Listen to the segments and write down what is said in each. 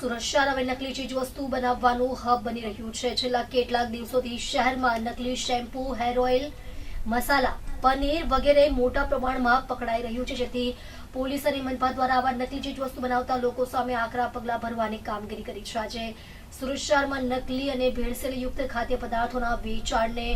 શહેર હવે નકલી ચીજ વસ્તુ બનાવવાનું હબ બની રહ્યું છેલ્લા કેટલાક દિવસોથી શહેરમાં નકલી શેમ્પૂ, હેર ઓઇલ, મસાલા પનીર વગેરે મોટા પ્રમાણમાં પકડાઈ રહ્યું છે. જેથી પોલીસ અને મનપા દ્વારા આવા નકલી ચીજ વસ્તુ બનાવતા લોકો સામે આકરા પગલાં ભરવાની કામગીરી કરી છે. આજે સુરત શહેરમાં નકલી અને ભેળસેળયુક્ત ખાદ્ય પદાર્થોના વેચાણને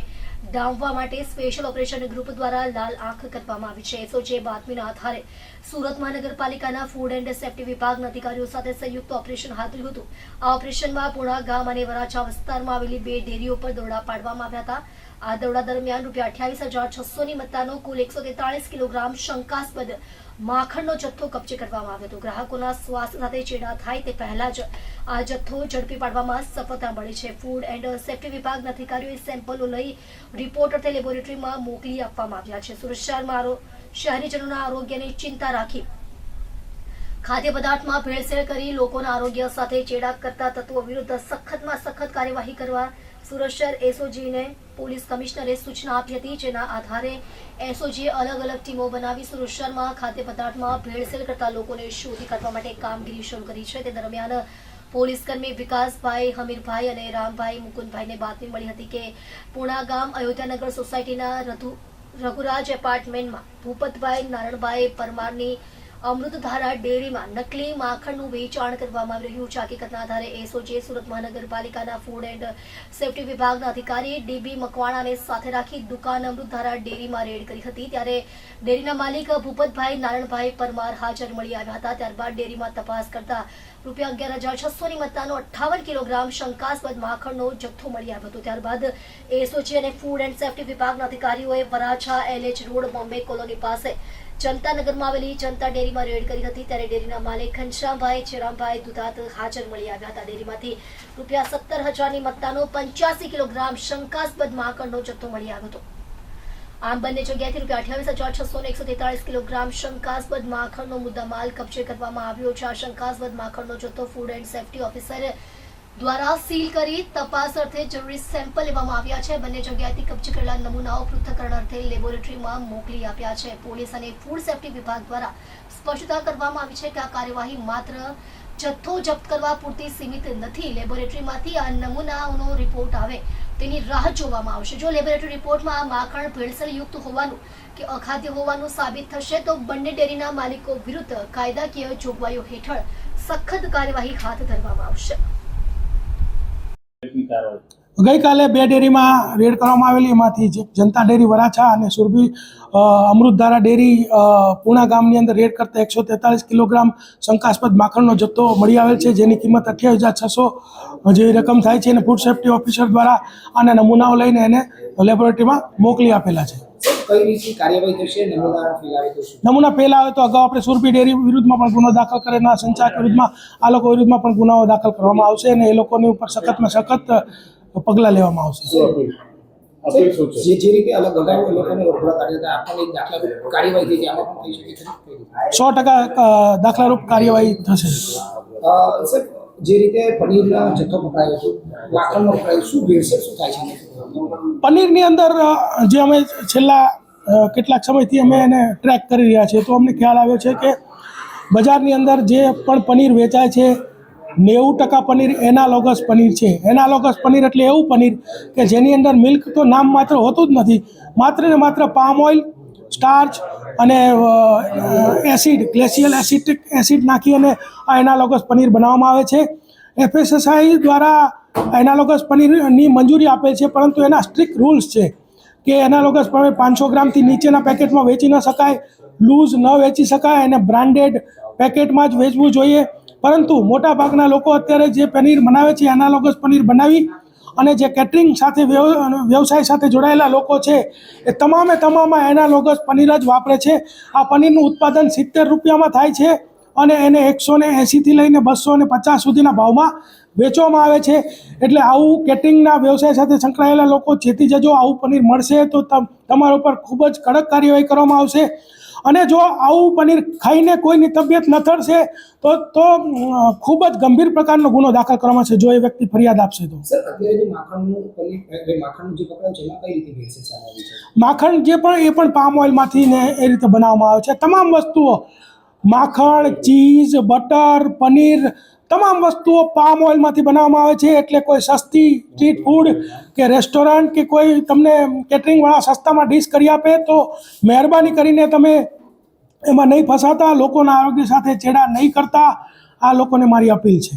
ડામવા માટે સ્પેશિયલ ઓપરેશન ગ્રુપ દ્વારા લાલ આંખ કરવામાં આવી છે. એસઓજી બાતમીના આધારે સુરત મહાનગરપાલિકાના ફૂડ એન્ડ સેફ્ટી વિભાગના અધિકારીઓ સાથે સંયુક્ત ઓપરેશન હાથ ધર્યું હતું. આ ઓપરેશનમાં પૂર્ણા ગામ અને વરાછા વિસ્તારમાં આવેલી બે ડેરીઓ પર દોરડા પાડવામાં આવ્યા હતા. આ દોરડા દરમિયાન રૂપિયા અઠ્યાવીસ હજાર છસોની મત્તાનો કુલ એકસો તેતાળીસ કિલોગ્રામ શંકાસ્પદ માખણનો જથ્થો કબજે કરવામાં આવ્યો હતો. ગ્રાહકોના સ્વાસ્થ્ય સાથે ચેડા થાય તે પહેલા જ આ જથ્થો ઝડપી પાડવામાં સફળતા મળી છે. ફૂડ એન્ડ સેફ્ટી વિભાગના અધિકારીઓએ સેમ્પલો લઈ રિપોર્ટ અર્થે લેબોરેટરીમાં મોકલી આપવામાં આવ્યા છે. સુરત શહેરમાં શહેરીજનોના આરોગ્યની ચિંતા રાખી ખાદ્ય પદાર્થમાં ભેળસેળ કરી લોકોના આરોગ્ય સાથે ચેડા કરતા તત્વો વિરુદ્ધ સખતમાં સખત કાર્યવાહી કરવા સુરત શહેર એસઓજીને પોલીસ કમિશનરે સૂચના આપી હતી, જેના આધારે એસઓજીએ અલગ અલગ ટીમો બનાવી સુરત શહેરમાં ખાદ્ય પદાર્થમાં ભેળસેળ કરતા લોકોને શોધી કાઢવા માટે કામગીરી શરૂ કરી છે. તે દરમિયાન પોલીસકર્મી વિકાસભાઈ હમીરભાઈ અને રામભાઈ મુકુંદભાઈને બાતમી મળી હતી કે પૂણા ગામ અયોધ્યાનગર સોસાયટીના રઘુ, રઘુરાજ એપાર્ટમેન્ટમાં ભૂપતભાઈ નારણભાઈ પરમારની અમૃતધારા ડેરીમાં નકલી માખણનું વેચાણ કરવામાં આવી રહ્યું છે. હકીકતના આધારે એસઓજી સુરત મહાનગરપાલિકાના ફૂડ એન્ડ સેફટી વિભાગના અધિકારી ડીબી મકવાણાને સાથે રાખી દુકાન અમૃતધારા ડેરીમાં રેડ કરી હતી. ત્યારે ડેરીના માલિક ભૂપતભાઈ નારણભાઈ પરમાર હાજર મળી આવ્યા હતા. ત્યારબાદ ડેરીમાં તપાસ કરતા રૂપિયા અગિયાર હજાર છસોની મત્તાનો અઠ્ઠાવન કિલોગ્રામ શંકાસ્પદ માખણનો જથ્થો મળી આવ્યો હતો. ત્યારબાદ એસઓજી અને ફૂડ એન્ડ સેફ્ટી વિભાગના અધિકારીઓએ Varachha L H road Bombay colony પાસે જનતાનગરમાં આવેલી જનતા ડેરીમાં રેડ કરી હતી. ત્યારે ડેરીના માલિક ઘનશ્યામભાઈ ચિરામભાઈ દુધાત હાજર મળી આવ્યા હતા. ડેરીમાંથી રૂપિયા સત્તર હજારની મત્તાનો પંચ્યાસી કિલોગ્રામ શંકાસ્પદ માખણનો જથ્થો મળી આવ્યો હતો. આમ બંને જગ્યાએથી રૂપિયા અઠ્યાવીસ હજાર છસો ને એકસો તેતાળીસ કિલોગ્રામ શંકાસ્પદ માખણનો મુદ્દામાલ કબજે કરવામાં આવ્યો છે. આ શંકાસ્પદ માખણનો જથ્થો ફૂડ એન્ડ સેફટી ઓફિસર દ્વારા સીલ કરી તપાસ અર્થે જરૂરી સેમ્પલ લેવામાં આવ્યા છે. બંને જગ્યાએથી કબજે કરેલા નમૂનાઓ પૃથ્થકરણ અર્થે લેબોરેટરીમાં મોકલી આપ્યા છે. પોલીસ અને ફૂડ સેફ્ટી વિભાગ દ્વારા સ્પષ્ટતા કરવામાં આવી છે કે આ કાર્યવાહી માત્ર જથ્થો જપ્ત કરવા પૂરતી સીમિત નથી. લેબોરેટરીમાંથી આ નમૂનાઓનો રિપોર્ટ આવે તેની રાહ જોવામાં આવશે. જો લેબોરેટરી રિપોર્ટમાં આ માખણ ભેળસેળયુક્ત હોવાનું કે અખાદ્ય હોવાનું સાબિત થશે, તો બંને ડેરીના માલિકો વિરુદ્ધ કાયદાકીય જોગવાઈઓ હેઠળ સખત કાર્યવાહી હાથ ધરવામાં આવશે. ગઈકાલે બે ડેરીમાં રેડ કરવામાં આવેલી. એમાંથી જે જનતા ડેરી વરાછા અને સુરભી અમૃતધારા ડેરી પૂણા ગામની અંદર રેડ કરતા એકસો તેતાલીસ કિલોગ્રામ શંકાસ્પદ માખણનો જથ્થો મળી આવેલ છે, જેની કિંમત અઠ્યાવીસ હજાર છસો જેવી રકમ થાય છે. અને ફૂડ સેફ્ટી ઓફિસર દ્વારા આના નમૂનાઓ લઈને એને લેબોરેટરીમાં મોકલી આપેલા છે. કઈ રીતની કાર્યવાહી થશે નમૂના ફેલાવે તો નમૂના પહેલા આવે તો અગાઉ આપણે સુરભી ડેરી વિરુદ્ધમાં પણ ગુનો દાખલ કરેલા સંચાલક વિરુદ્ધમાં આ લોકો વિરુદ્ધમાં પણ ગુનાઓ દાખલ કરવામાં આવશે અને એ લોકોની ઉપર સખતમાં સખત પગલાં લેવામાં આવશે. જે જે રીતે અલગ અગાઉ લોકોને વરઘોડા કાઢ્યા આપણને એક કાર્યવાહી થઈ છે આમાં પણ થઈ શકે છે કઈ રીતે? સો ટકા દાખલારૂપ કાર્યવાહી થશે. સર જે રીતે પનીરના જથ્થો પકડાયો હતો માખણનો પકડાયો, શું ભેળસેળ શું થાય છે પનીરની અંદર જે અમે છેલ્લા કેટલાક સમયથી અમે એને ટ્રેક કરી રહ્યા છીએ, તો અમને ખ્યાલ આવ્યો છે કે બજારની અંદર જે પણ પનીર વેચાય છે, નેવું ટકા પનીર એનાલોગસ પનીર છે. એનાલોગસ પનીર એટલે એવું પનીર કે જેની અંદર મિલ્ક તો નામ માત્ર હોતું જ નથી, માત્ર ને માત્ર પામ ઓઇલ સ્ટાર્ચ અને એસિડ, ગ્લેશિયલ એસિટિક એસિડ નાખી અને આ એનાલોગસ પનીર બનાવવામાં આવે છે. એફએસએસઆઈ દ્વારા એનાલોગસ પનીરની મંજૂરી આપે છે, પરંતુ એના સ્ટ્રિક્ટ રૂલ્સ છે કે એનાલોગસ પનીર પાંચસો ગ્રામથી નીચેના પેકેટમાં વેચી ન શકાય, લૂઝ ન વેચી શકાય અને બ્રાન્ડેડ પેકેટમાં જ વેચવું જોઈએ. પરંતુ મોટાભાગના લોકો અત્યારે જે પનીર બનાવે છે, એનાલોગસ પનીર બનાવી અને જે કેટરિંગ સાથે વ્યવસાય સાથે જોડાયેલા લોકો છે, એ તમામે તમામ એનાલોગસ પનીર જ વાપરે છે. આ પનીરનું ઉત્પાદન સિત્તેર રૂપિયામાં થાય છે અને એને એકસો ને એંસીથી લઈને બસો ને પચાસ સુધીના ભાવમાં વેચવામાં આવે છે. એટલે આવું કેટરિંગના વ્યવસાય સાથે સંકળાયેલા લોકો જેથી જજો આવું પનીર મળશે તો તમ તમારા ઉપર ખૂબ જ કડક કાર્યવાહી કરવામાં આવશે. અને જો આવું પનીર ખાઈને કોઈની તબિયત લથડશે તો તો ખૂબ જ ગંભીર પ્રકારનો ગુનો દાખલ કરવામાં છે જો એ વ્યક્તિ ફરિયાદ આપશે તો. માખણ જે પણ એ પણ પામ ઓઇલમાંથી ને એ રીતે બનાવવામાં આવે છે. તમામ વસ્તુઓ માખણ, ચીઝ, બટર, પનીર તમામ વસ્તુઓ પામ ઓઇલમાંથી બનાવવામાં આવે છે. એટલે કોઈ સસ્તી સ્ટ્રીટ ફૂડ કે રેસ્ટોરન્ટ કે કોઈ તમને કેટરિંગવાળા સસ્તામાં ડીશ કરી આપે તો મહેરબાની કરીને તમે એમાં નહીં ફસાતા. લોકોના આરોગ્ય સાથે ચેડા નહીં કરતા. આ લોકોને મારી અપીલ છે.